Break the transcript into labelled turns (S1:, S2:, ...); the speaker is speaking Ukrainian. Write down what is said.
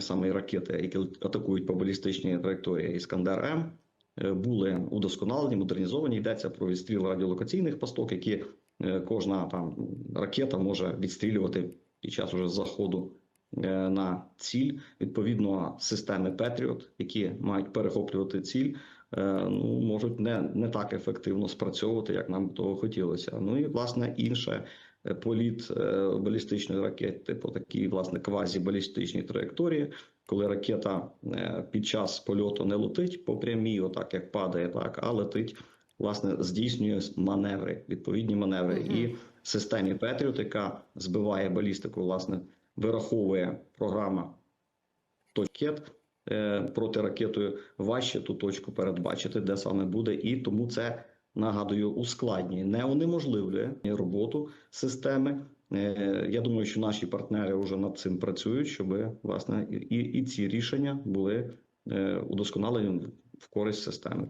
S1: саме ракети, які атакують по балістичній траєкторії Іскандер М, е, були удосконалені, модернізовані. Йдеться про відстріл радіолокаційних пасток, які е, кожна там ракета може відстрілювати під час уже заходу на ціль. Відповідно, системи Петріот, які мають перехоплювати ціль, ну можуть не, не так ефективно спрацьовувати, як нам того хотілося. Ну і власне інше політ е, балістичної ракети по такій власне квазібалістичній траєкторії. Коли ракета е, під час польоту не летить по прямій, отак як падає, так а летить, власне, здійснює маневри, відповідні маневри,
S2: Мгм.
S1: і в системі Петріот, яка збиває балістику, власне, вираховує програма ракет е, проти ракетою важче ту точку передбачити, де саме буде, і тому це нагадую ускладнює, не унеможливлює роботу системи. Е, Я думаю, що наші партнери вже над цим працюють, щоб власне і, і ці рішення були е, удосконалені в користь системи.